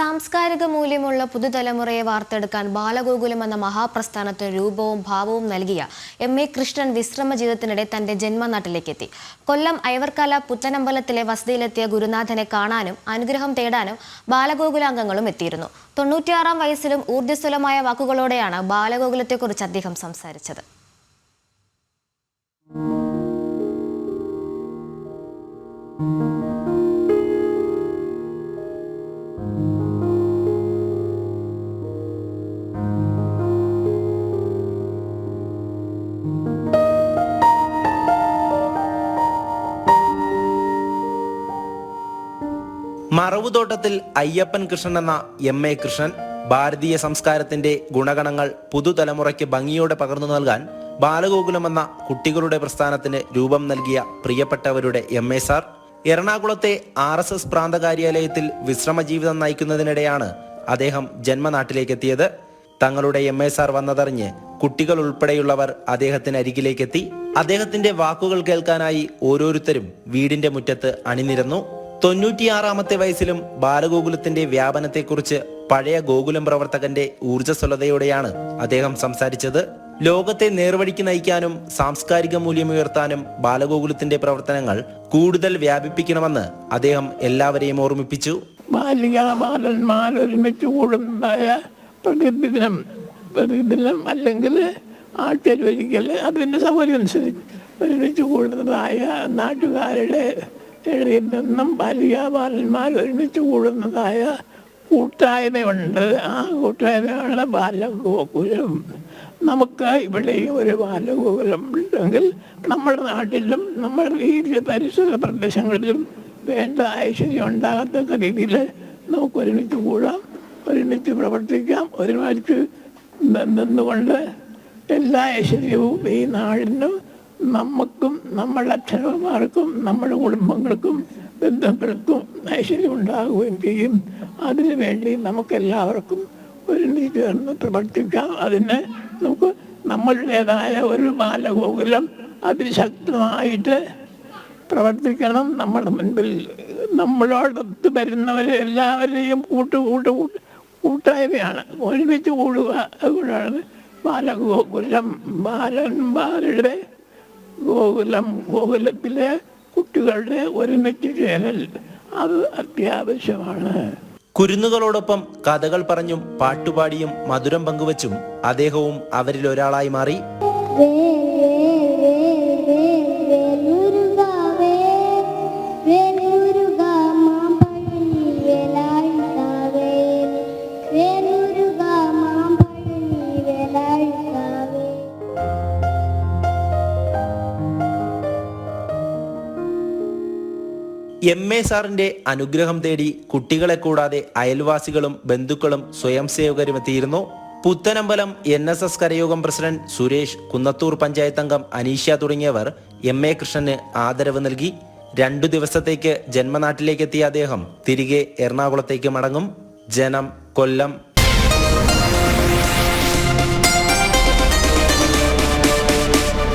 സാംസ്കാരിക മൂല്യമുള്ള പുതുതലമുറയെ വാർത്തെടുക്കാൻ ബാലഗോകുലം എന്ന മഹാപ്രസ്ഥാനത്തിന് രൂപവും ഭാവവും നൽകിയ എം എ കൃഷ്ണൻ വിശ്രമ ജീവിതത്തിനിടെ തന്റെ ജന്മനാട്ടിലേക്കെത്തി. കൊല്ലം അയവർക്കാല പുത്തനമ്പലത്തിലെ വസതിയിലെത്തിയ ഗുരുനാഥനെ കാണാനും അനുഗ്രഹം തേടാനും ബാലഗോകുലാംഗങ്ങളും എത്തിയിരുന്നു. തൊണ്ണൂറ്റിയാറാം വയസ്സിലും ഊർജസ്വലമായ വാക്കുകളോടെയാണ് ബാലഗോകുലത്തെക്കുറിച്ച് അദ്ദേഹം സംസാരിച്ചത്. മറവുതോട്ടത്തിൽ അയ്യപ്പൻ കൃഷ്ണൻ എന്ന എം എ കൃഷ്ണൻ ഭാരതീയ സംസ്കാരത്തിന്റെ ഗുണഗണങ്ങൾ പുതുതലമുറയ്ക്ക് ഭംഗിയോടെ പകർന്നു നൽകാൻ ബാലഗോകുലം എന്ന കുട്ടികളുടെ പ്രസ്ഥാനത്തിന് രൂപം നൽകിയ പ്രിയപ്പെട്ടവരുടെ എം എ സാർ എറണാകുളത്തെ ആർ എസ് എസ് പ്രാന്ത കാര്യാലയത്തിൽ വിശ്രമ ജീവിതം നയിക്കുന്നതിനിടെയാണ് അദ്ദേഹം ജന്മനാട്ടിലേക്ക് എത്തിയത് തങ്ങളുടെ എം എ സാർ വന്നതറിഞ്ഞ് കുട്ടികൾ ഉൾപ്പെടെയുള്ളവർ അദ്ദേഹത്തിന് അരികിലേക്കെത്തി. അദ്ദേഹത്തിന്റെ വാക്കുകൾ കേൾക്കാനായി ഓരോരുത്തരും വീടിന്റെ മുറ്റത്ത് അണിനിരന്നു. തൊണ്ണൂറ്റിയാറാമത്തെ വയസ്സിലും ബാലഗോകുലത്തിന്റെ വ്യാപനത്തെക്കുറിച്ച് പഴയ ഗോകുലം പ്രവർത്തകന്റെ ഊർജസ്വലതയോടെയാണ് അദ്ദേഹം സംസാരിച്ചത്. ലോകത്തെ നേർവഴിക്ക് നയിക്കാനും സാംസ്കാരിക മൂല്യമുയർത്താനും ബാലഗോകുലത്തിന്റെ പ്രവർത്തനങ്ങൾ കൂടുതൽ വ്യാപിപ്പിക്കണമെന്ന് അദ്ദേഹം എല്ലാവരെയും ഓർമ്മിപ്പിച്ചു. ഒരുമിച്ച് കൂടുന്നതായ പ്രകൃതി ദിനം അല്ലെങ്കിൽ ആഴ്ചയിലൊരിക്കൽ അതിന്റെ സൗകര്യം അനുസരിച്ച് ഒരുമിച്ച് കൂടുന്നതായ നാട്ടുകാരുടെ ഇടയിൽ നിന്നും ബാലന്മാർ ഒരുമിച്ച് കൂടുന്നതായ കൂട്ടായ്മയുണ്ട്. ആ കൂട്ടായ്മയാണ് ബാലഗോകുലം. നമുക്ക് ഇവിടെയും ഒരു ബാലഗോകുലം ഉണ്ടെങ്കിൽ നമ്മുടെ നാട്ടിലും നമ്മുടെ ഈ പരിസര പ്രദേശങ്ങളിലും വേണ്ട ഐശ്വര്യം ഉണ്ടാകത്തക്ക രീതിയിൽ നമുക്ക് ഒരുമിച്ച് കൂടാം ഒരുമിച്ച് പ്രവർത്തിക്കാം ഒരുമിച്ച് നിന്നുകൊണ്ട് എല്ലാ ഐശ്വര്യവും ഈ നാടിനും നമുക്കും നമ്മളുടെ അച്ഛനമ്മമാർക്കും നമ്മുടെ കുടുംബങ്ങൾക്കും ബന്ധുക്കൾക്കും ഐശ്വര്യം ഉണ്ടാകുകയും ചെയ്യും. അതിനു വേണ്ടി നമുക്കെല്ലാവർക്കും ഒരുമിച്ച് ചേർന്ന് പ്രവർത്തിക്കാം. അതിന് നമുക്ക് നമ്മളുടേതായ ഒരു ബാലഗോകുലം അതിശക്തമായിട്ട് പ്രവർത്തിക്കണം. നമ്മുടെ മുൻപിൽ നമ്മളോടൊത്ത് വരുന്നവരെ എല്ലാവരെയും കൂട്ട് കൂട്ട് കൂട്ട് കൂട്ടായ്മയാണ്. ഒരുമിച്ച് കൂടുക അതുകൊണ്ടാണ് ബാലഗോകുലം ബാലന്മാരുടെ ഗോകുലം ഗോകുലത്തിലെ കുട്ടികളുടെ ഒരുമിച്ച് ചേരൽ അത് അത്യാവശ്യമാണ്. കുരുന്നുകളോടൊപ്പം കഥകൾ പറഞ്ഞും പാട്ടുപാടിയും മധുരം പങ്കുവച്ചും അദ്ദേഹവും അവരിൽ ഒരാളായി മാറി എം എ സാറിന്റെ അനുഗ്രഹം തേടി കുട്ടികളെ കൂടാതെ അയൽവാസികളും ബന്ധുക്കളും സ്വയം സേവകരും എത്തിയിരുന്നു Puthenambalam N S S Karayogam president Suresh Kunnathur panchayat അംഗം അനീഷ തുടങ്ങിയവർ എം എ കൃഷ്ണന് ആദരവ് നൽകി. രണ്ടു ദിവസത്തേക്ക് ജന്മനാട്ടിലേക്ക് എത്തിയ അദ്ദേഹം തിരികെ എറണാകുളത്തേക്ക് മടങ്ങും. ജനം കൊല്ലം